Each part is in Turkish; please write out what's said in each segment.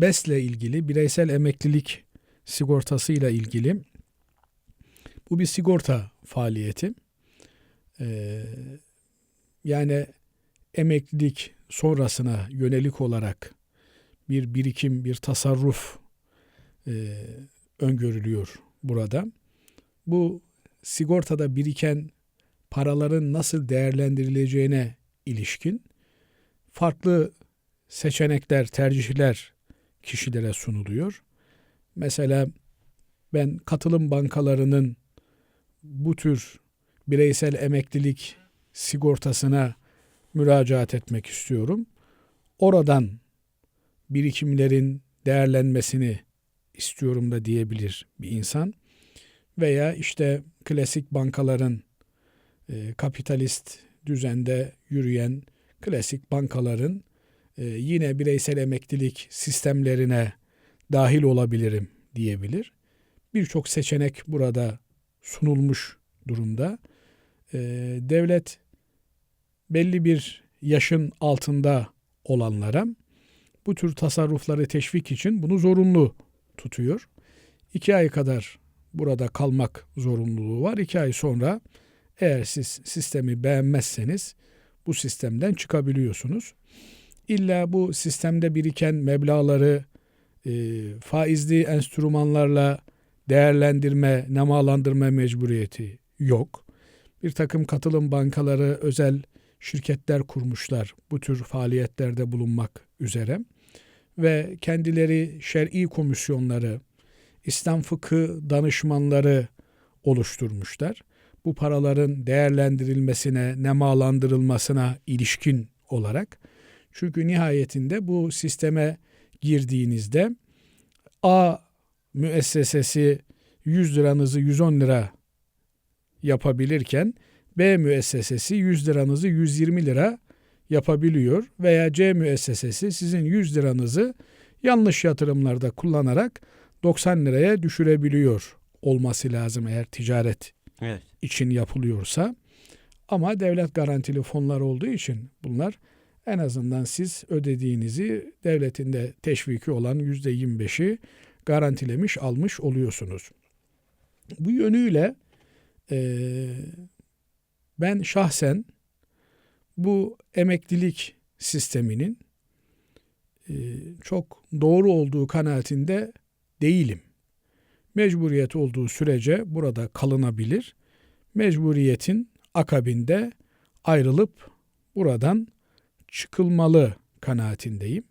BES'le ilgili, bireysel emeklilik sigortasıyla ilgili bu bir sigorta faaliyeti. Ee, yani emeklilik sonrasına yönelik olarak bir birikim, bir tasarruf e, öngörülüyor burada. Bu sigortada biriken paraların nasıl değerlendirileceğine ilişkin farklı seçenekler, tercihler kişilere sunuluyor. Mesela ben katılım bankalarının bu tür bireysel emeklilik sigortasına müracaat etmek istiyorum. Oradan birikimlerin değerlenmesini istiyorum da diyebilir bir insan. Veya işte klasik bankaların e, kapitalist düzende yürüyen klasik bankaların e, yine bireysel emeklilik sistemlerine dahil olabilirim diyebilir. Birçok seçenek burada sunulmuş durumda. E, devlet belli bir yaşın altında olanlara bu tür tasarrufları teşvik için bunu zorunlu tutuyor. İki ay kadar burada kalmak zorunluluğu var. İki ay sonra eğer siz sistemi beğenmezseniz bu sistemden çıkabiliyorsunuz. İlla bu sistemde biriken meblaları e, faizli enstrümanlarla değerlendirme, nemalandırma mecburiyeti yok. Bir takım katılım bankaları özel şirketler kurmuşlar bu tür faaliyetlerde bulunmak üzere ve kendileri şer'i komisyonları, İslam fıkı danışmanları oluşturmuşlar. Bu paraların değerlendirilmesine, nemalandırılmasına ilişkin olarak. Çünkü nihayetinde bu sisteme girdiğinizde A müessesesi 100 liranızı 110 lira yapabilirken B müessesesi 100 liranızı 120 lira yapabiliyor veya C müessesesi sizin 100 liranızı yanlış yatırımlarda kullanarak 90 liraya düşürebiliyor olması lazım eğer ticaret evet. için yapılıyorsa. Ama devlet garantili fonlar olduğu için bunlar en azından siz ödediğinizi devletin de teşviki olan %25'i garantilemiş almış oluyorsunuz. Bu yönüyle e, ben şahsen bu emeklilik sisteminin e, çok doğru olduğu kanaatinde değilim. Mecburiyet olduğu sürece burada kalınabilir. Mecburiyetin akabinde ayrılıp buradan çıkılmalı kanaatindeyim.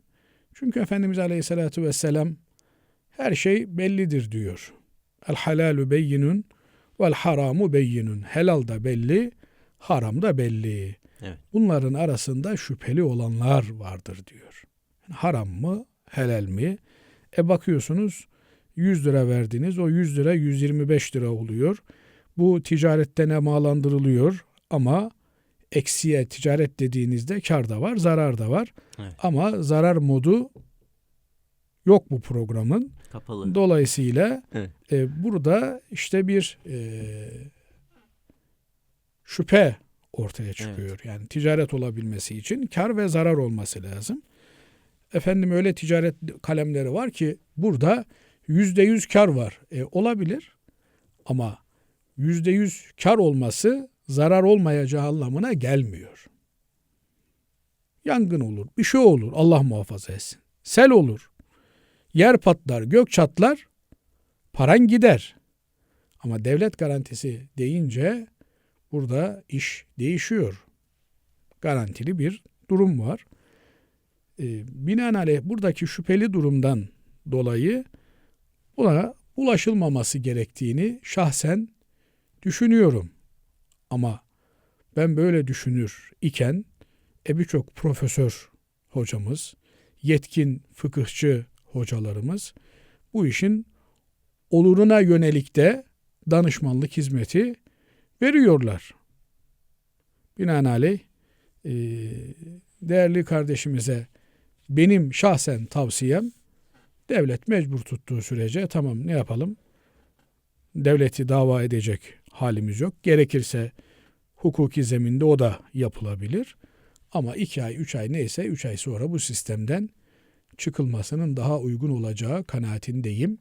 Çünkü Efendimiz Aleyhisselatü Vesselam her şey bellidir diyor. El halalu beyinun vel haramu beyinun. Helal da belli, haram da belli. Evet. Bunların arasında şüpheli olanlar vardır diyor. Haram mı, helal mi? E bakıyorsunuz 100 lira verdiniz. O 100 lira 125 lira oluyor. Bu ticarette nemalandırılıyor ama eksiye ticaret dediğinizde kar da var, zarar da var. Evet. Ama zarar modu yok bu programın. Kapalı. Dolayısıyla evet. e, burada işte bir e, şüphe ortaya çıkıyor. Evet. Yani ticaret olabilmesi için kar ve zarar olması lazım. Efendim öyle ticaret kalemleri var ki burada yüzde yüz kar var. E, olabilir ama yüzde yüz kar olması zarar olmayacağı anlamına gelmiyor. Yangın olur, bir şey olur Allah muhafaza etsin. Sel olur, yer patlar, gök çatlar, paran gider. Ama devlet garantisi deyince burada iş değişiyor. Garantili bir durum var. E, binaenaleyh buradaki şüpheli durumdan dolayı buna ulaşılmaması gerektiğini şahsen düşünüyorum. Ama ben böyle düşünür iken e birçok profesör hocamız, yetkin fıkıhçı hocalarımız bu işin oluruna yönelik de danışmanlık hizmeti veriyorlar. Binaenaleyh e, değerli kardeşimize benim şahsen tavsiyem devlet mecbur tuttuğu sürece tamam ne yapalım? Devleti dava edecek halimiz yok. Gerekirse hukuki zeminde o da yapılabilir. Ama iki ay, üç ay neyse üç ay sonra bu sistemden çıkılmasının daha uygun olacağı kanaatindeyim.